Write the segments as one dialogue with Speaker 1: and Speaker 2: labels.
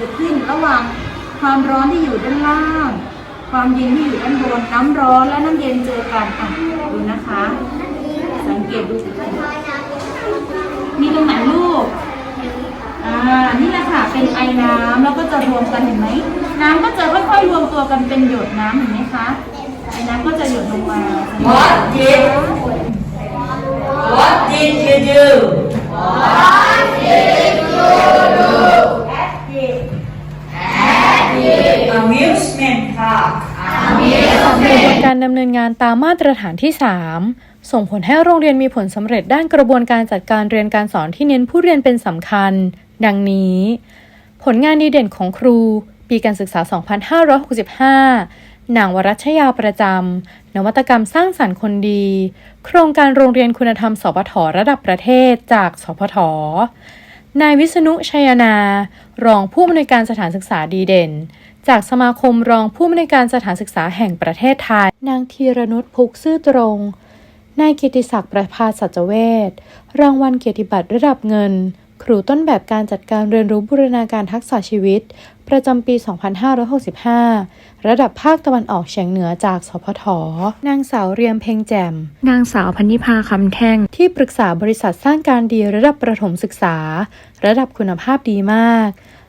Speaker 1: กิดขึ้นระหว่างความร้อนที่อยู่ด้านล่าง ความเย็นที่อยู่ด้านบนน้ำร้อนและน้ำเย็นเจอกันอะดูนะคะ สังเกตดูมีตรงไหนลูกอ่านี่แหละค่ะเป็นไอน้ำแล้วก็จะรวมกันเห็นไหมน้ำก็จะค่อยๆรวมตัวกันเป็นหยดน้ำเห็นไหมคะไอน้ำก็จะหยดลงมา
Speaker 2: What did What did you do? Amusement
Speaker 3: การดำเนินงานตามมาตรฐานที่ 3 ส่งผลให้โรงเรียนมีผลสำเร็จด้านกระบวนการจัดการเรียนการสอนที่เน้นผู้เรียนเป็นสำคัญ ดังนี้ ผลงานดีเด่นของครู ปีการศึกษา 2565 นางวรัชยาประจำ นวัตกรรมสร้างสรรค์คนดี โครงการโรงเรียนคุณธรรมสพทระดับประเทศจากสพทนายวิษณุชัยนา รองผู้อำนวยการสถานศึกษาดีเด่น จากสมาคมรองผู้อำนวยการสถานศึกษาแห่งประเทศไทย นางธีรนุชพุกซื่อตรง นายกิติศักดิ์ประภาสัจเวชรางวัลเกียรติบัตรระดับเงิน ครูต้นแบบการจัดการเรียนรู้บูรณาการทักษะชีวิต ประจำปี 2565 ระดับภาคตะวันออกเฉียงเหนือจากสพท นางสาวเรียมเพ็งแจ่ม
Speaker 4: นางสาวพันนิพาคำแท่ง
Speaker 3: ที่ปรึกษาบริษัทสร้างการดีระดับประถมศึกษา ระดับคุณภาพดีมาก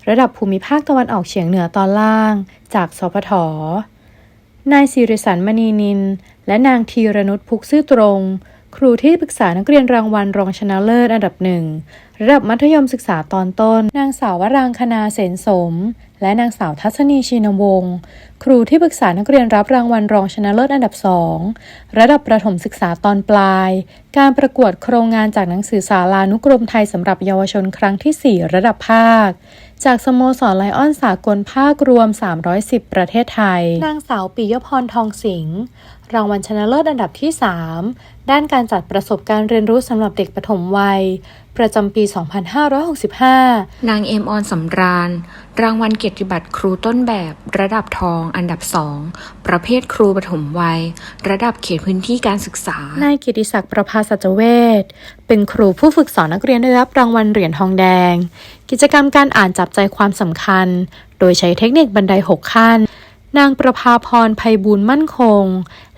Speaker 3: ระดับภูมิภาคตะวันออกเฉียงเหนือตอนล่าง จากสพท นายสิริสันมณีนิน และนางธีรนุชพุกซื่อตรง ครูที่ปรึกษานักเรียนรางวัลรองชนะเลิศอันดับหนึ่งระดับมัธยมศึกษาตอนต้น นางสาววรางคณาเสนสม และนางสาวทัศนีชินวงศ์ครูที่ปรึกษานักเรียนรับรางวัลรองชนะเลิศอันดับสองระดับประถมศึกษาตอนปลาย การประกวดโครงงานจากหนังสือสารานุกรมไทยสำหรับเยาวชนครั้งที่ 4 ระดับภาค จากสโมสรไลออนสากลภาครวม 310 ประเทศไทย นางสาวปิยพรทองสิงห์รางวัลชนะเลิศอันดับที่ 3 ด้านการจัดประสบการณ์เรียนรู้สำหรับเด็กปฐมวัย ประจำปี 2565
Speaker 4: นางเอมออนสำราญ รางวัลเกียรติบัตรครูต้นแบบ ระดับทอง อันดับสองประเภทครูปฐมวัย ระดับเขตพื้นที่การศึกษา
Speaker 3: นายกิติศักดิ์ประภาสัจเวชเป็นครูผู้ฝึกสอนนักเรียนได้รับรางวัลเหรียญทองแดง กิจกรรมการอ่านจับใจความสำคัญ โดยใช้เทคนิคบันได 6 ขั้น นางประภาพรภัยบูลย์มั่นคง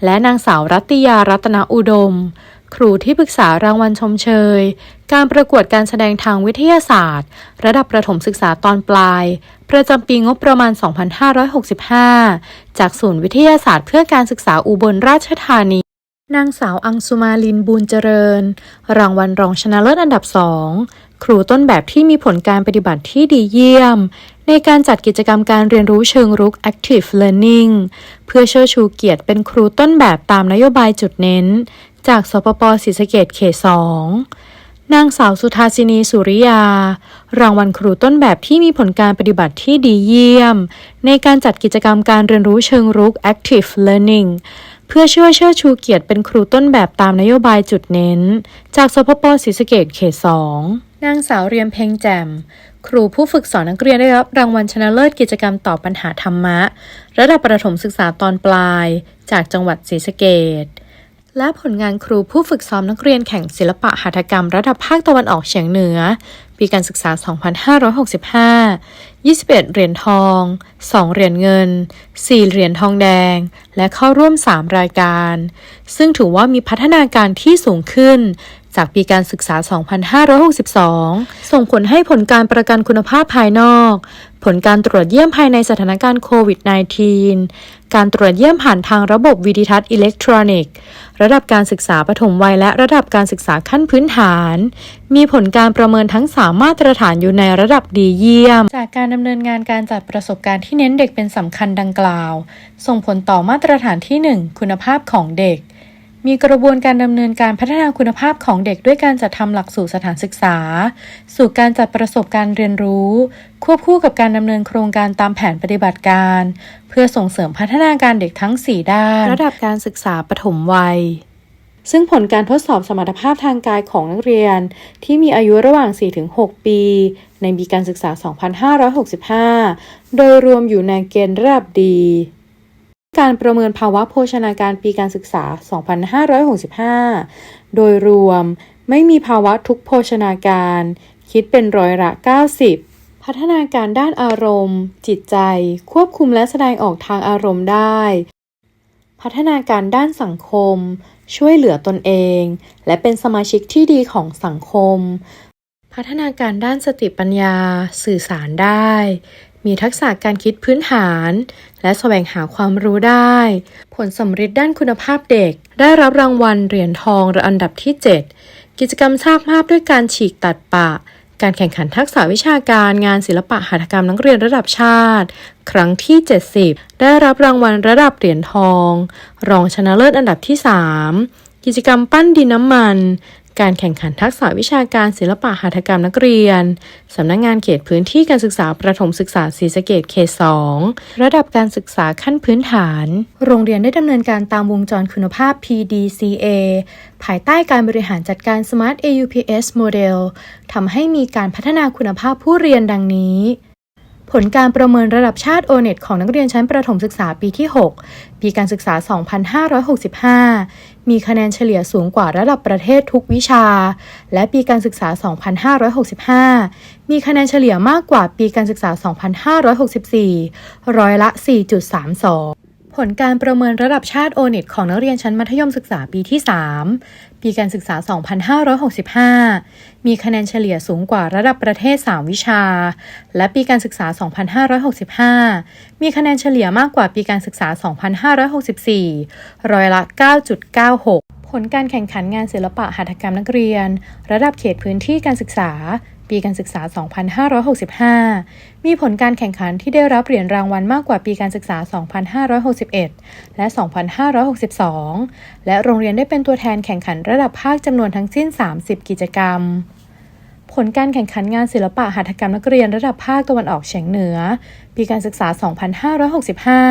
Speaker 3: และนางสาวรัติยารัตนอุดม ครูที่ปรึกษารางวัลชมเชย การประกวดการแสดงทางวิทยาศาสตร์ ระดับประถมศึกษาตอนปลาย ประจำปีงบประมาณ 2565 จากศูนย์วิทยาศาสตร์เพื่อการศึกษาอุบลราชธานีนางสาวอังสุมาลินบูญเจริญ รางวัลรองชนะเลิศอันดับสองครูต้นแบบที่มีผลการปฏิบัติที่ดีเยี่ยม ในการจัดกิจกรรมการเรียนรู้เชิงรุก Active Learning เพื่อเชิดชูเกียรติเป็นครูต้นแบบตามนโยบายจุดเน้น จากสปปศรีสะเกดเขตสองนางสาวสุธาสินีสุริยา รางวัลครูต้นแบบที่มีผลการปฏิบัติที่ดีเยี่ยม ในการจัดกิจกรรมการเรียนรู้เชิงรุก Active Learning เพื่อช่วยเชิดชูเกียรติเป็นครูต้นแบบตามนโยบายจุดเน้น จากสพปศรีสะเกดเขตสองนางสาวเรียมเพ็งแจ่ม ครูผู้ฝึกสอนนักเรียนได้รับรางวัลชนะเลิศกิจกรรมตอบปัญหาธรรมะ ระดับประถมศึกษาตอนปลาย จากจังหวัดศรีสะเกดและผลงานครูผู้ฝึกซ้อมนักเรียนแข่งศิลปะหัตถกรรม ระดับภาคตะวันออกเฉียงเหนือ ปีการศึกษา 2565 21 เหรียญทอง 2 เหรียญเงิน 4 เหรียญทองแดง และเข้าร่วม 3 รายการ ซึ่งถือว่ามีพัฒนาการที่สูงขึ้นจากปีการศึกษา 2562 ส่งผลให้ผลการประกันคุณภาพภายนอก ผลการตรวจเยี่ยมภายในสถานการณ์โควิด -19 การตรวจเยี่ยมผ่านทางระบบวิดิทัศน์อิเล็กทรอนิกส์ ระดับการศึกษาปฐมวัยและระดับการศึกษาขั้นพื้นฐาน มีผลการประเมินทั้งสามมาตรฐานอยู่ในระดับดีเยี่ยม จากการดำเนินงานการจัดประสบการณ์ที่เน้นเด็กเป็นสำคัญดังกล่าว ส่งผลต่อมาตรฐานที่ 1 คุณภาพของเด็ก มีกระบวนการดำเนินการพัฒนาคุณภาพของเด็กด้วยการจัดทำหลักสูตรสถานศึกษา สู่การจัดประสบการณ์เรียนรู้ ควบคู่กับการดำเนินโครงการตามแผนปฏิบัติการ เพื่อส่งเสริมพัฒนาการเด็กทั้ง 4 ด้าน ระดับการศึกษาปฐมวัย ซึ่งผลการทดสอบสมรรถภาพทางกายของนักเรียน ที่มีอายุระหว่าง 4-6 ปี ในปีการศึกษา 2565 โดยรวมอยู่ในเกณฑ์ระดับดี การประเมินภาวะโภชนาการปีการศึกษา 2565 โดยรวมไม่มีภาวะทุกโภชนาการ คิดเป็นร้อยละ 90พัฒนาการด้านอารมณ์ จิตใจ ควบคุมและแสดงออกทางอารมณ์ได้ พัฒนาการด้านสังคม ช่วยเหลือตนเอง และเป็นสมาชิกที่ดีของสังคม พัฒนาการด้านสติปัญญา สื่อสารได้ มีทักษะการคิดพื้นฐาน และแสวงหาความรู้ได้ ผลสำฤทธิ์ด้านคุณภาพเด็ก ได้รับรางวัลเหรียญทองระอันดับที่ 7 กิจกรรมสร้างภาพด้วยการฉีกตัดปะ การแข่งขันทักษะวิชาการงานศิลปะหัตถกรรมนักเรียนระดับชาติ ครั้งที่ 70 ได้รับรางวัลระดับเหรียญทอง รองชนะเลิศอันดับที่ 3 กิจกรรมปั้นดินน้ำมัน การแข่งขันทักษะวิชาการศิลปะหัตถกรรมนักเรียน สำนักงงานเขตพื้นที่การศึกษาประถมศึกษาศรีสะเกดเขต 2 ระดับการศึกษาขั้นพื้นฐาน โรงเรียนได้ดำเนินการตามวงจรคุณภาพ PDCA ภายใต้การบริหารจัดการ Smart AUPS Model ทำให้มีการพัฒนาคุณภาพผู้เรียนดังนี้ ผลการประเมินระดับชาติ O-NET ของนักเรียนชั้นประถมศึกษาปีที่ 6 ปีการศึกษา 2565 มีคะแนนเฉลี่ยสูงกว่าระดับประเทศทุกวิชา และปีการศึกษา 2565 มีคะแนนเฉลี่ยมากกว่าปีการศึกษา 2564 ร้อยละ 4.32 ผลการประเมินระดับชาติ O-NET ของนักเรียนชั้นมัธยมศึกษาปีที่ 3 ปีการศึกษา 2565 มีคะแนนเฉลี่ยสูงกว่าระดับประเทศ 3 วิชา และปีการศึกษา 2565 มีคะแนนเฉลี่ยมากกว่าปีการศึกษา 2564 ร้อยละ 9.96 ผลการแข่งขันงานศิลปะหัตถกรรมนักเรียน ระดับเขตพื้นที่การศึกษา ปีการศึกษา 2565 มีผลการแข่งขันที่ได้รับเหรียญรางวัลมากกว่าปีการศึกษา 2561 และ 2562 และโรงเรียนได้เป็นตัวแทนแข่งขันระดับภาคจำนวนทั้งสิ้น 30 กิจกรรม ผลการแข่งขันงานศิลปะหัตถกรรมนักเรียนระดับภาคตะวันออกเฉียงเหนือ ปีการศึกษา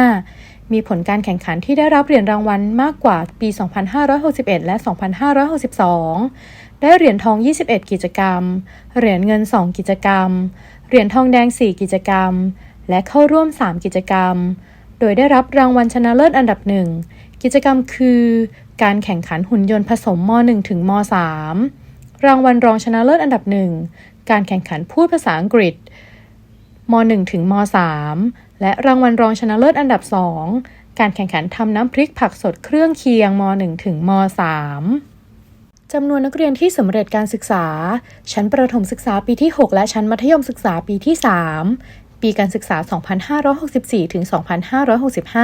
Speaker 3: 2565 มีผลการแข่งขันที่ได้รับเหรียญรางวัลมากกว่าปี 2561 และ 2562 ได้เหรียญทอง 21 กิจกรรม เหรียญเงิน 2 กิจกรรม เหรียญทองแดง 4 กิจกรรม และเข้าร่วม 3 กิจกรรม โดยได้รับรางวัลชนะเลิศอันดับหนึ่ง กิจกรรมคือ การแข่งขันหุ่นยนต์ผสมม .1 ถึงม .3 รางวัลรองชนะเลิศอันดับหนึ่ง การแข่งขันพูดภาษาอังกฤษม .1 ถึงม .3 และรางวัลรองชนะเลิศอันดับ 2 การแข่งขันทำน้ำพริกผักสดเครื่องเคียงม .1 ถึงม .3 จำนวนนักเรียนที่สำเร็จการศึกษา ชั้นประถมศึกษาปีที่ 6 และชั้นมัธยมศึกษาปีที่ 3 ปีการศึกษา 2564ถึง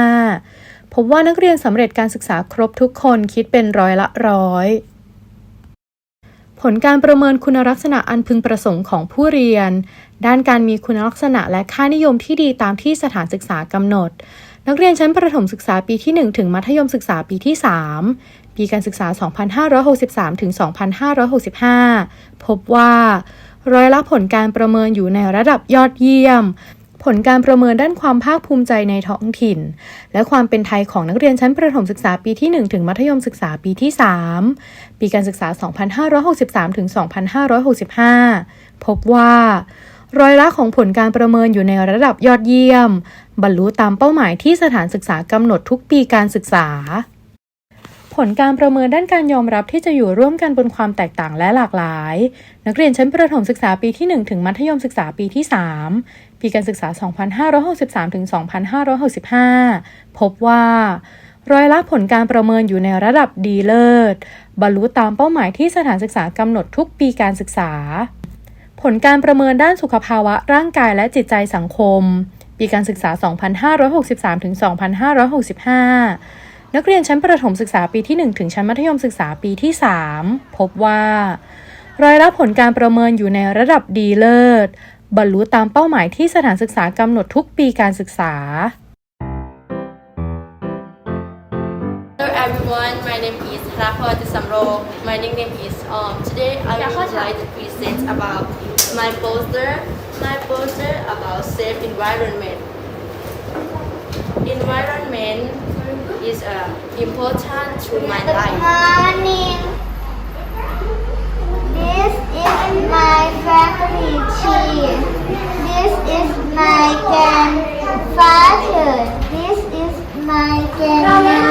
Speaker 3: 2565 พบว่านักเรียนสำเร็จการศึกษาครบทุกคนคิดเป็นร้อยละร้อย ผลการประเมินคุณลักษณะอันพึงประสงค์ของผู้เรียน ด้านการมีคุณลักษณะและค่านิยมที่ดีตามที่สถานศึกษากำหนด นักเรียนชั้นประถมศึกษาปีที่ 1 ถึงมัธยมศึกษาปีที่ 3 ปีการศึกษา 2563 ถึง 2565 พบว่าร้อยละผลการประเมินอยู่ในระดับยอดเยี่ยม ลการประเมินด้านความภาคภูมิใจในท้องถิ่น และความเป็นไทยของนักเรียนชั้นประถมศึกษาปีที่ 1 ถึงมัธยมศึกษาปีที่ 3 ปีการศึกษา 2563 ถึง 2565 พบว่าร้อยละของผลการประเมินอยู่ในระดับยอดเยี่ยม บรรลุตามเป้าหมายที่สถานศึกษากำหนดทุกปีการศึกษา ผลการประเมินด้านการยอมรับที่จะอยู่ร่วมกันบนความแตกต่างและหลากหลาย นักเรียนชั้นประถมศึกษาปีที่ 1 ถึงมัธยมศึกษาปีที่ 3 ปีการศึกษา 2563 ถึง 2565 พบว่า ร้อยละผลการประเมินอยู่ในระดับดีเลิศ บรรลุตามเป้าหมายที่สถานศึกษากำหนดทุกปีการศึกษา ผลการประเมินด้านสุขภาวะร่างกายและจิตใจสังคม ปีการศึกษา 2563 ถึง 2565 นักเรียนชั้นประถมศึกษาปีที่ 1 ถึงชั้นมัธยมศึกษาปีที่ 3 พบว่าร้อยละผลการประเมินอยู่ในระดับดีเลิศ บรรลุตามเป้าหมายที่สถานศึกษากำหนดทุกปีการศึกษา
Speaker 5: Hello everyone, my name is Harapati Samro. My nickname is um. Today I would like to present about my poster. My poster about safe environment. Environment is uh, important to my
Speaker 6: Good
Speaker 5: life.
Speaker 6: morning. This is my family tree. This is my grandfather. This is my grandmother.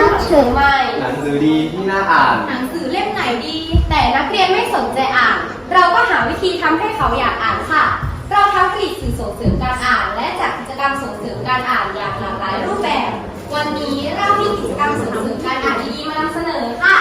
Speaker 7: หนังสือดีที่น่าอ่าน
Speaker 8: หนังสือเล่มไหนดี แต่นักเรียนไม่สนใจอ่าน เราก็หาวิธีทำให้เขาอยากอ่านค่ะ เราทั้งผลิตสื่อส่งเสริมการอ่าน และจัดกิจกรรมส่งเสริมการอ่านอย่างหลากหลายรูปแบบ วันนี้เรามีกิจกรรมสนุกๆการอ่านดีมานำเสนอค่ะ